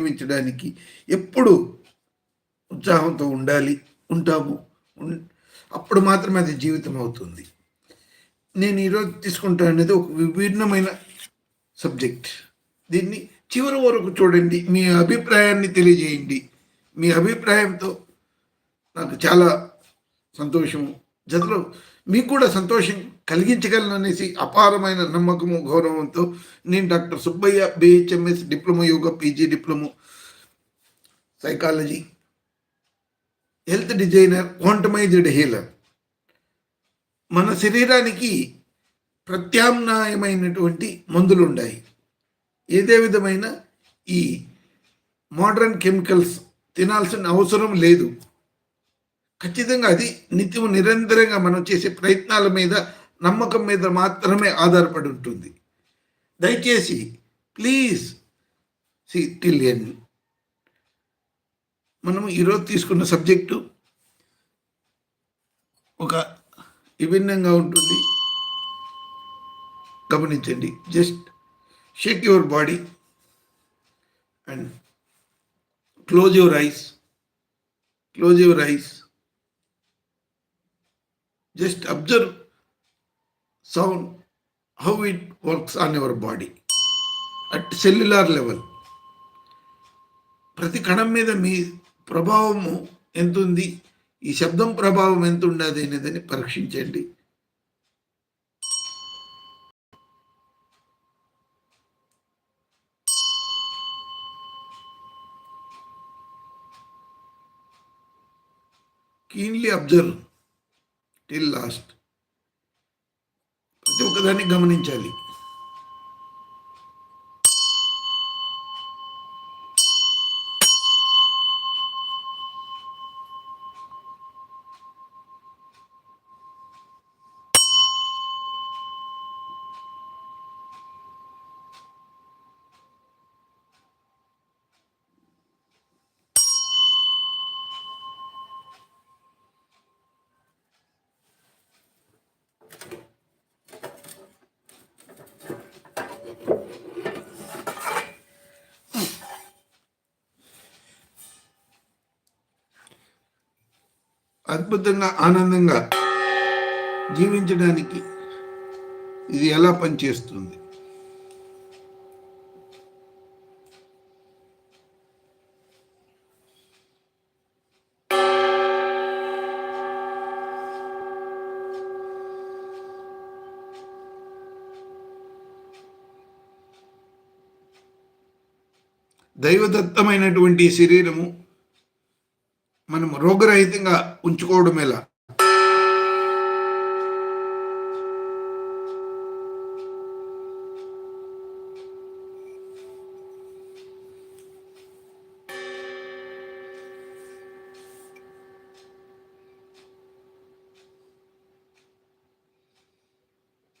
జీవించడానికి ఎప్పుడు ఉత్సాహంతో ఉండాలి ఉంటాము. అప్పుడు మాత్రమే అది జీవితం అవుతుంది. నేను ఈరోజు తీసుకుంటా అనేది ఒక విభిన్నమైన సబ్జెక్ట్. దీన్ని చివరి వరకు చూడండి మీ అభిప్రాయాన్ని తెలియజేయండి. మీ అభిప్రాయంతో నాకు చాలా సంతోషము జతలో మీకు కూడా సంతోషం కలిగించగలను అనేసి అపారమైన నమ్మకము గౌరవంతో నేను doctor Subbaiah BHMS diploma yoga PG diploma psychology health designer quantumized healer మన శరీరానికి ప్రత్యామ్నాయమైనటువంటి మందులు ఉన్నాయి ఏదే విధమైన ఈ మోడర్న్ కెమికల్స్ తినాల్సిన అవసరం లేదు. ఖచ్చితంగా అది నిత్యం నిరంతరంగా మనం చేసే ప్రయత్నాల మీద నమ్మకం మీద మాత్రమే ఆధారపడి ఉంటుంది. దయచేసి ప్లీజ్ సి టిల్ ఎండ్ మనము ఈరోజు తీసుకున్న సబ్జెక్టు ఒక విభిన్నంగా ఉంటుంది. గమనించండి. Just shake your body and close your eyes. Close your eyes. Just observe sound how it works on your body at cellular level ప్రతి కణం మీద మీ ప్రభావము ఎంత ఉంది ఈ శబ్దం ప్రభావం ఎంత ఉన్నది అనేదని పరీక్షించండి. కీన్లీ అబ్జర్వ్ టిల్ లాస్ట్ ప్రతి ఒక్కదాన్ని గమనించాలి. అద్భుతంగా ఆనందంగా జీవించడానికి ఇది ఎలా పనిచేస్తుంది? దైవదత్తమైనటువంటి శరీరము రోగరహితంగా ఉంచుకోవడం ఎలా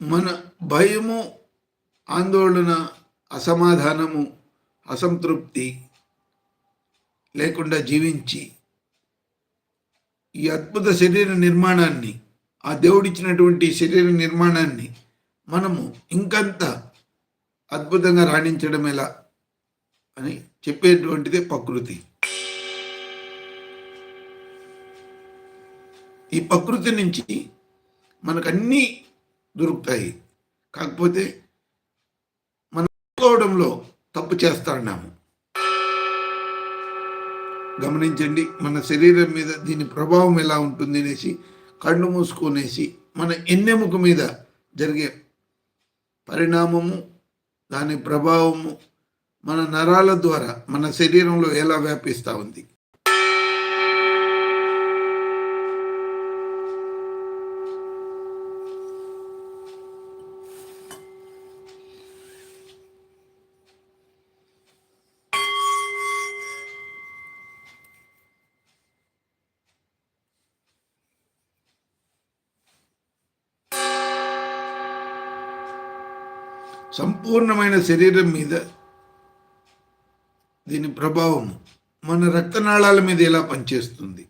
మన భయము ఆందోళన అసమాధానము అసంతృప్తి లేకుండా జీవించి ఈ అద్భుత శరీర నిర్మాణాన్ని ఆ దేవుడిచ్చినటువంటి శరీర నిర్మాణాన్ని మనము ఇంకంత అద్భుతంగా రాణించడం ఎలా అని చెప్పేటువంటిదే ప్రకృతి. ఈ ప్రకృతి నుంచి మనకు అన్నీ దొరుకుతాయి. కాకపోతే మనం తప్పు చేస్తున్నాము గమనించండి మన శరీరం మీద దీని ప్రభావం ఎలా ఉంటుంది అనేసి కళ్ళు మూసుకొనేసి మన ఎన్నెముక మీద జరిగే పరిణామము దాని ప్రభావము మన నరాల ద్వారా మన శరీరంలో ఎలా వ్యాపిస్తూ ఉంది? సంపూర్ణమైన శరీరం మీద దీని ప్రభావం మన రక్తనాళాల మీద ఎలా పనిచేస్తుంది?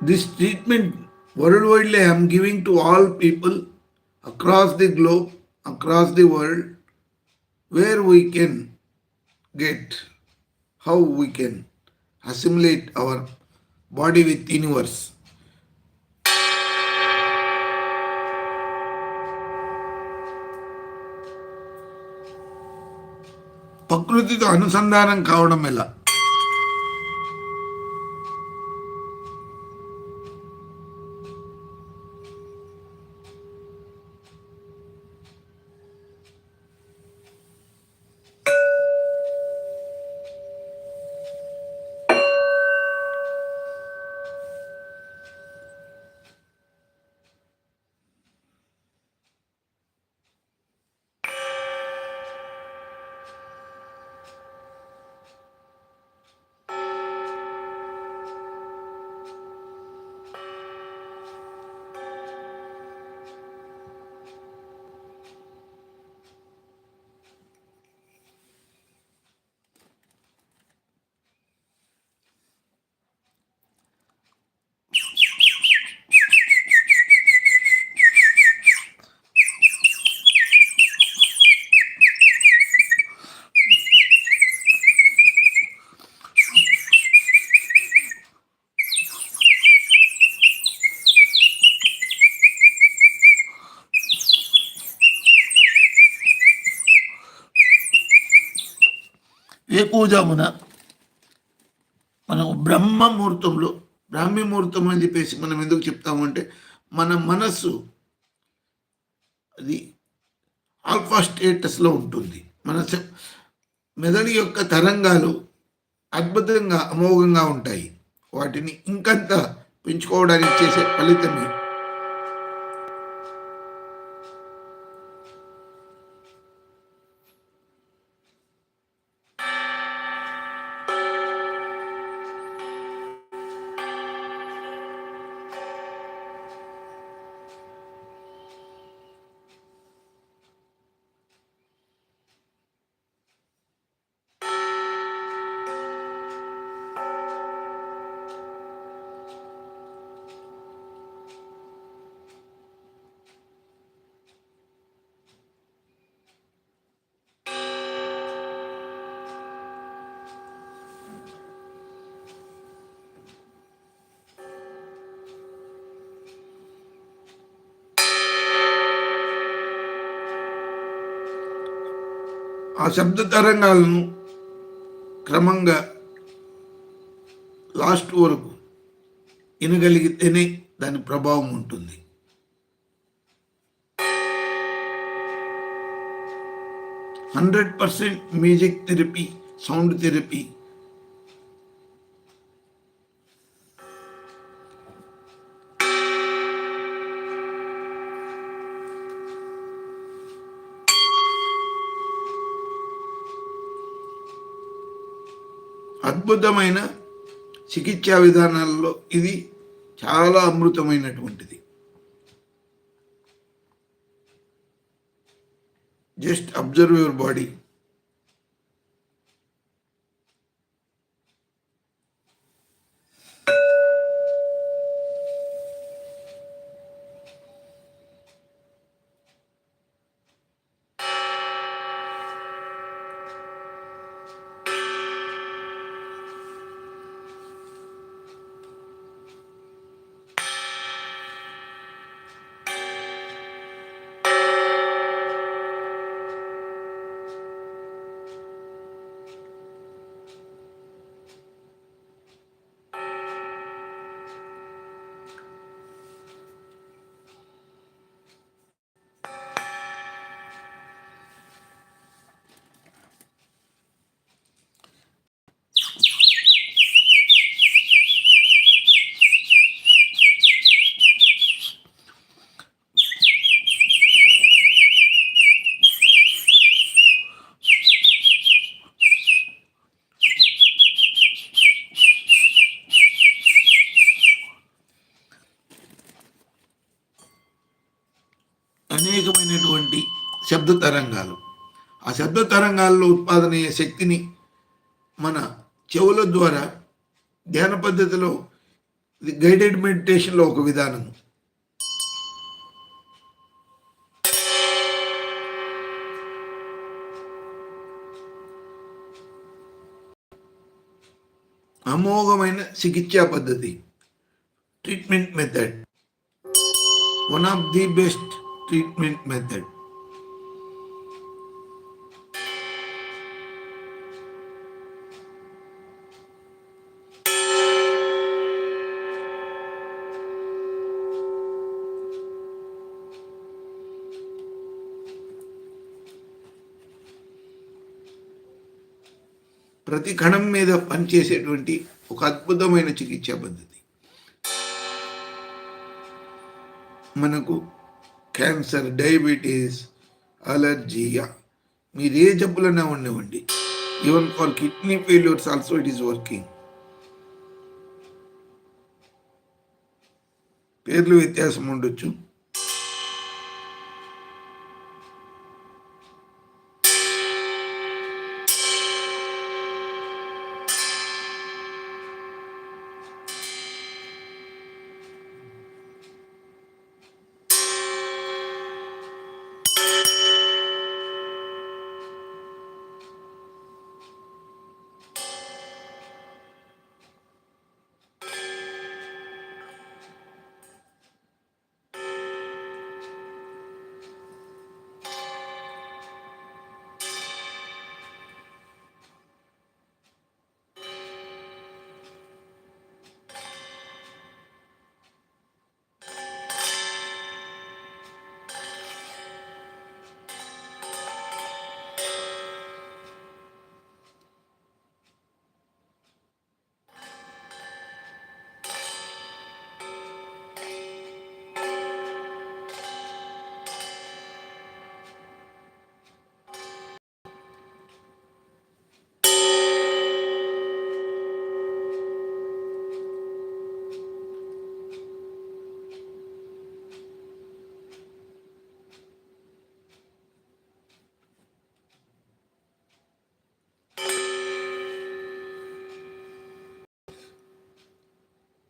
This treatment world widely I'm giving to all people across the globe across the world where we can get how we can assimilate our body with universe ప్రకృతితో అనుసంధానం కావడం ఎలా? వేకువజామున మనం బ్రహ్మ ముహూర్తంలో బ్రాహ్మీ ముహూర్తం అని చెప్పేసి మనం ఎందుకు చెప్తామంటే మన మనస్సు అది ఆల్ఫా స్టేటస్లో ఉంటుంది. మన మెదడు యొక్క తరంగాలు అద్భుతంగా అమోఘంగా ఉంటాయి. వాటిని ఇంకంత పెంచుకోవడానికి చేసే ఫలితమే ఆ శబ్ద తరంగాలను క్రమంగా లాస్ట్ వరకు వినగలిగితేనే దాని ప్రభావం ఉంటుంది. Hundred percent music therapy sound therapy అద్భుతమైన చికిత్సా విధానాల్లో ఇది చాలా అమృతమైనటువంటిది. జస్ట్ అబ్జర్వ్ యువర్ బాడీ శబ్ద తరంగాలు. ఆ శబ్ద తరంగాల్లో ఉత్పాదనయ్యే శక్తిని మన చెవుల ద్వారా ధ్యాన పద్ధతిలో గైడెడ్ మెడిటేషన్లో ఒక విధానము. అమోఘమైన చికిత్సా పద్ధతి. Treatment method one of the best treatment method ప్రతి కణం మీద పనిచేసేటువంటి ఒక అద్భుతమైన చికిత్సా పద్ధతి. మనకు క్యాన్సర్ డయాబెటీస్ అలర్జీయా మీరు ఏ జబ్బులన్నా ఉండేవండి even for kidney failures also it is working పేర్లు వ్యత్యాసం ఉండొచ్చు.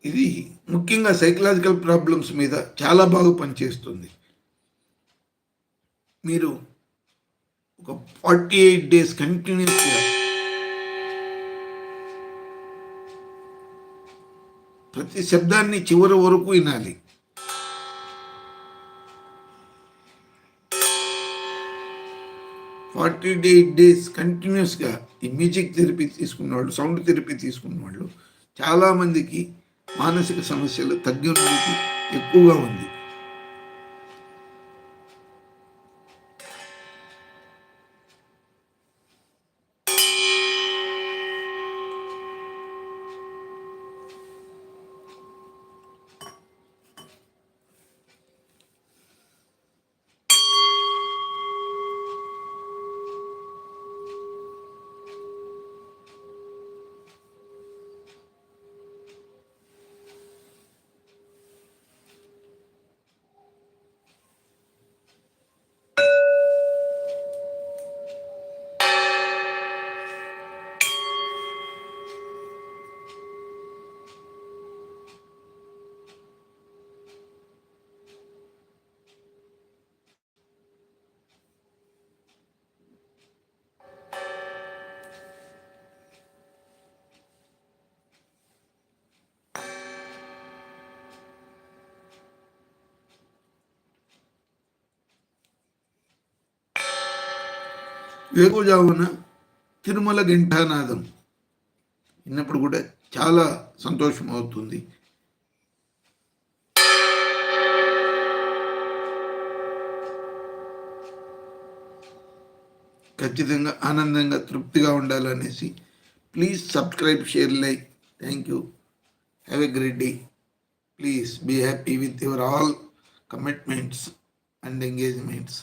ఇది ముఖ్యంగా సైకలాజికల్ ప్రాబ్లమ్స్ మీద చాలా బాగా పనిచేస్తుంది. మీరు ఒక ఫార్టీ ఎయిట్ డేస్ కంటిన్యూస్గా ప్రతి శబ్దాన్ని చివరి వరకు వినాలి. ఫార్టీ ఎయిట్ డేస్ కంటిన్యూస్గా ఈ మ్యూజిక్ థెరపీ తీసుకున్న వాళ్ళు సౌండ్ థెరపీ తీసుకున్న వాళ్ళు చాలామందికి మానసిక సమస్యలు తగ్గినది ఎక్కువగా ఉంది. వేకుజామున తిరుమల ఘంటానాదం విన్నప్పుడు కూడా చాలా సంతోషం అవుతుంది. ఖచ్చితంగా ఆనందంగా తృప్తిగా ఉండాలనేసి please subscribe share like. Thank you. Have a great day please be happy with your all commitments and engagements